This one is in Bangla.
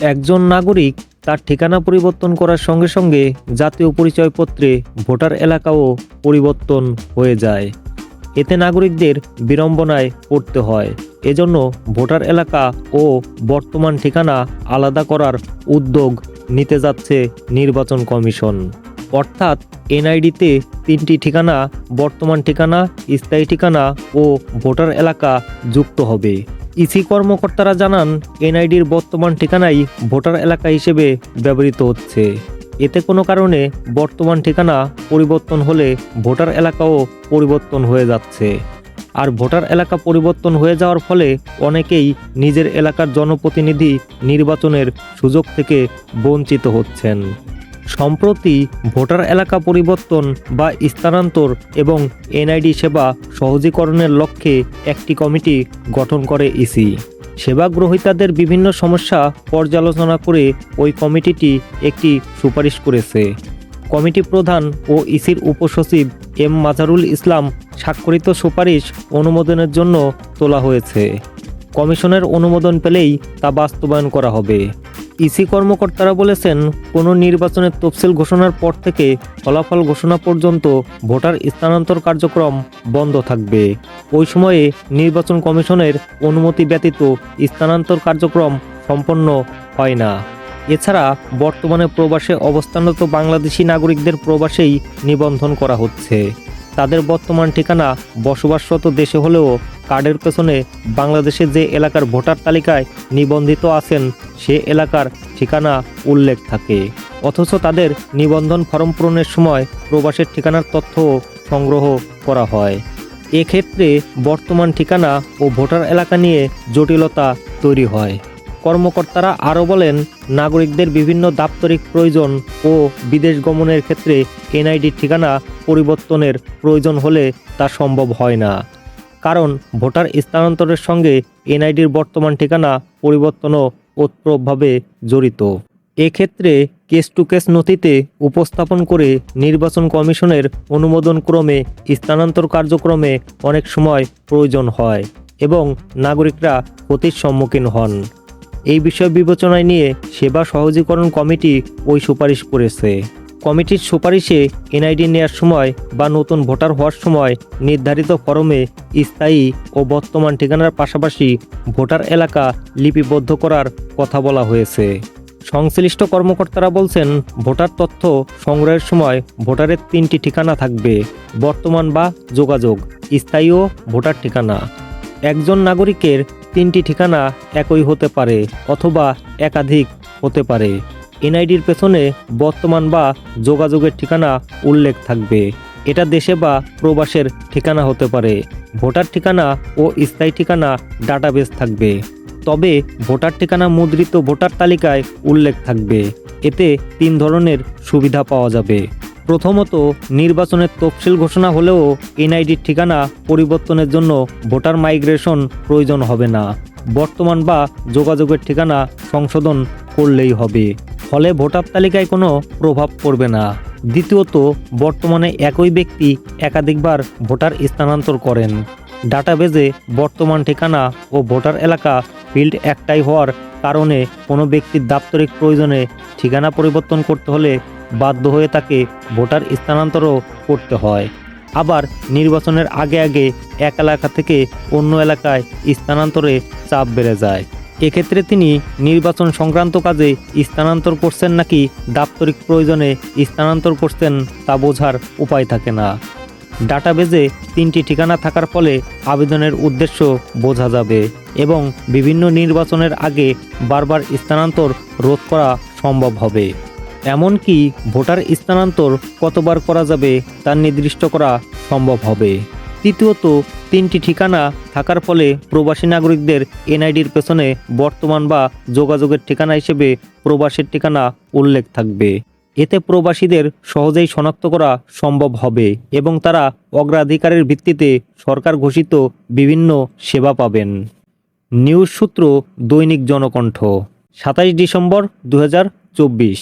একজন নাগরিক তার ঠিকানা পরিবর্তন করার সঙ্গে সঙ্গে জাতীয় পরিচয়পত্রে ভোটার এলাকাও পরিবর্তন হয়ে যায়। এতে নাগরিকদের বিড়ম্বনায় পড়তে হয়। এজন্য ভোটার এলাকা ও বর্তমান ঠিকানা আলাদা করার উদ্যোগ নিতে যাচ্ছে নির্বাচন কমিশন। অর্থাৎ এনআইডিতে তিনটি ঠিকানা, বর্তমান ঠিকানা, স্থায়ী ঠিকানা ও ভোটার এলাকা যুক্ত হবে। ইসি কর্মকর্তারা জানান, এনআইডির বর্তমান ঠিকানাই ভোটার এলাকা হিসেবে ব্যবহৃত হচ্ছে। এতে কোনো কারণে বর্তমান ঠিকানা পরিবর্তন হলে ভোটার এলাকাও পরিবর্তন হয়ে যাচ্ছে। আর ভোটার এলাকা পরিবর্তন হয়ে যাওয়ার ফলে অনেকেই নিজের এলাকার জনপ্রতিনিধি নির্বাচনের সুযোগ থেকে বঞ্চিত হচ্ছেন। সম্প্রতি ভোটার এলাকা পরিবর্তন বা স্থানান্তর এবং এনআইডি সেবা সহজীকরণের লক্ষ্যে একটি কমিটি গঠন করে ইসি। সেবা গ্রহীতাদের বিভিন্ন সমস্যা পর্যালোচনা করে ওই কমিটিটি একটি সুপারিশ করেছে। কমিটি প্রধান ও ইসির উপসচিব এম মাজারুল ইসলাম স্বাক্ষরিত সুপারিশ অনুমোদনের জন্য তোলা হয়েছে। কমিশনের অনুমোদন পেলেই তা বাস্তবায়ন করা হবে। ইসি কর্মকর্তারা বলেছেন, কোনো নির্বাচনের তফসিল ঘোষণার পর থেকে ফলাফল ঘোষণা পর্যন্ত ভোটার স্থানান্তর কার্যক্রম বন্ধ থাকবে। ওই সময়ে নির্বাচন কমিশনের অনুমতি ব্যতীত স্থানান্তর কার্যক্রম সম্পন্ন হয় না। এছাড়া বর্তমানে প্রবাসে অবস্থানরত বাংলাদেশি নাগরিকদের প্রবাসেই নিবন্ধন করা হচ্ছে। তাদের বর্তমান ঠিকানা বসবাসরত দেশে হলেও কার্ডের পেছনে বাংলাদেশে যে এলাকার ভোটার তালিকায় নিবন্ধিত আছেন সে এলাকার ঠিকানা উল্লেখ থাকে। অথচ তাদের নিবন্ধন ফর্ম পূরণের সময় প্রবাসের ঠিকানার তথ্য সংগ্রহ করা হয়। এক্ষেত্রে বর্তমান ঠিকানা ও ভোটার এলাকা নিয়ে জটিলতা তৈরি হয়। কর্মকর্তারা আরও বলেন, নাগরিকদের বিভিন্ন দাপ্তরিক প্রয়োজন ও বিদেশ গমনের ক্ষেত্রে এনআইডির ঠিকানা পরিবর্তনের প্রয়োজন হলে তা সম্ভব হয় না। কারণ ভোটার স্থানান্তরের সঙ্গে এনআইডির বর্তমান ঠিকানা পরিবর্তনও ওতপ্রোতভাবে জড়িত। এক্ষেত্রে কেস টু কেস নথিতে উপস্থাপন করে নির্বাচন কমিশনের অনুমোদন ক্রমে স্থানান্তর কার্যক্রমে অনেক সময় প্রয়োজন হয় এবং নাগরিকরা ক্ষতির সম্মুখীন হন। এই বিষয় বিবেচনায় নিয়ে সেবা সহজীকরণ কমিটি ওই সুপারিশ করেছে। কমিটির সুপারিশে এনআইডি নেওয়ার সময় বা নতুন ভোটার হওয়ার সময় নির্ধারিত ফরমে স্থায়ী ও বর্তমান ঠিকানার পাশাপাশি ভোটার এলাকা লিপিবদ্ধ করার কথা বলা হয়েছে। সংশ্লিষ্ট কর্মকর্তারা বলছেন, ভোটার তথ্য সংগ্রহের সময় ভোটারের তিনটি ঠিকানা থাকবে, বর্তমান বা যোগাযোগ, স্থায়ী ও ভোটার ঠিকানা। একজন নাগরিকের তিনটি ঠিকানা একই হতে পারে অথবা একাধিক হতে পারে। এনআইডির পেছনে বর্তমান বা যোগাযোগের ঠিকানা উল্লেখ থাকবে। এটা দেশে বা প্রবাসের ঠিকানা হতে পারে। ভোটার ঠিকানা ও স্থায়ী ঠিকানা ডাটাবেস থাকবে। তবে ভোটার ঠিকানা মুদ্রিত ভোটার তালিকায় উল্লেখ থাকবে। এতে তিন ধরনের সুবিধা পাওয়া যাবে। প্রথমত, নির্বাচনের তফসিল ঘোষণা হলেও এনআইডির ঠিকানা পরিবর্তনের জন্য ভোটার মাইগ্রেশন প্রয়োজন হবে না। বর্তমান বা যোগাযোগের ঠিকানা সংশোধন করলেই হবে। ফলে ভোটার তালিকায় কোনো প্রভাব পড়বে না। দ্বিতীয়ত, বর্তমানে একই ব্যক্তি একাধিকবার ভোটার স্থানান্তর করেন। ডাটাবেজে বর্তমান ঠিকানা ও ভোটার এলাকা ফিল্ড একটাই হওয়ার কারণে কোনো ব্যক্তির দাপ্তরিক প্রয়োজনে ঠিকানা পরিবর্তন করতে হলে বাধ্য হয়ে তাকে ভোটার স্থানান্তরও করতে হয়। আবার নির্বাচনের আগে আগে এক এলাকা থেকে অন্য এলাকায় স্থানান্তরে চাপ বেড়ে যায়। এক্ষেত্রে তিনি নির্বাচন সংক্রান্ত কাজে স্থানান্তর করছেন নাকি দাপ্তরিক প্রয়োজনে স্থানান্তর করছেন তা বোঝার উপায় থাকে না। ডাটাবেজে তিনটি ঠিকানা থাকার ফলে আবেদনের উদ্দেশ্য বোঝা যাবে এবং বিভিন্ন নির্বাচনের আগে বারবার স্থানান্তর রোধ করা সম্ভব হবে। এমনকি ভোটার স্থানান্তর কতবার করা যাবে তা নির্দিষ্ট করা সম্ভব হবে। তৃতীয়ত, তিনটি ঠিকানা থাকার ফলে প্রবাসী নাগরিকদের এনআইডির পেছনে বর্তমান বা যোগাযোগের ঠিকানা হিসেবে প্রবাসের ঠিকানা উল্লেখ থাকবে। এতে প্রবাসীদের সহজেই শনাক্ত করা সম্ভব হবে এবং তারা অগ্রাধিকারের ভিত্তিতে সরকার ঘোষিত বিভিন্ন সেবা পাবেন। নিউজ সূত্র দৈনিক জনকণ্ঠ, সাতাইশ ডিসেম্বর দু হাজার চব্বিশ।